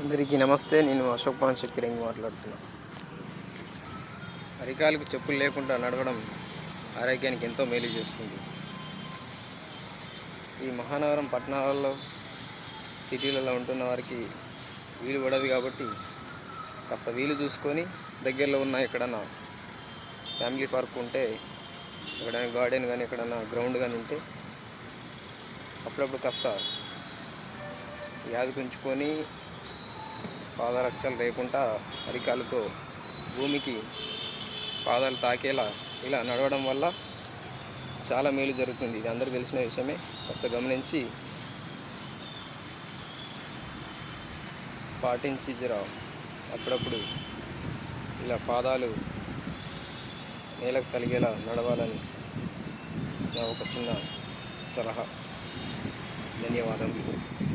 అందరికీ నమస్తే నేను అశోక్ పాన్ షక్కిరంగి మాట్లాడుతున్నా. అరికాలకు చెప్పులు లేకుండా నడవడం ఆరోగ్యానికి ఎంతో మేలు చేస్తుంది. ఈ మహానగరం పట్టణాలలో సిటీలలో ఉంటున్న వారికి వీలు పడదు కాబట్టి కాస్త వీలు చూసుకొని దగ్గరలో ఉన్న ఎక్కడన్నా ఫ్యామిలీ పార్క్ ఉంటే ఎక్కడైనా గార్డెన్ కానీ ఎక్కడన్నా గ్రౌండ్ కానీ ఉంటే అప్పుడప్పుడు కాస్త యాదకుంచుకొని పాదరక్షలు లేకుండా అరికాలతో భూమికి పాదాలు తాకేలా ఇలా నడవడం వల్ల చాలా మేలు జరుగుతుంది. ఇది అందరూ తెలిసిన విషయమే. కాస్త గమనించి పాటించి జర. అప్పుడప్పుడు ఇలా పాదాలు నేలకు కలిగేలా నడవాలని నా ఒక చిన్న సలహా. ధన్యవాదములు.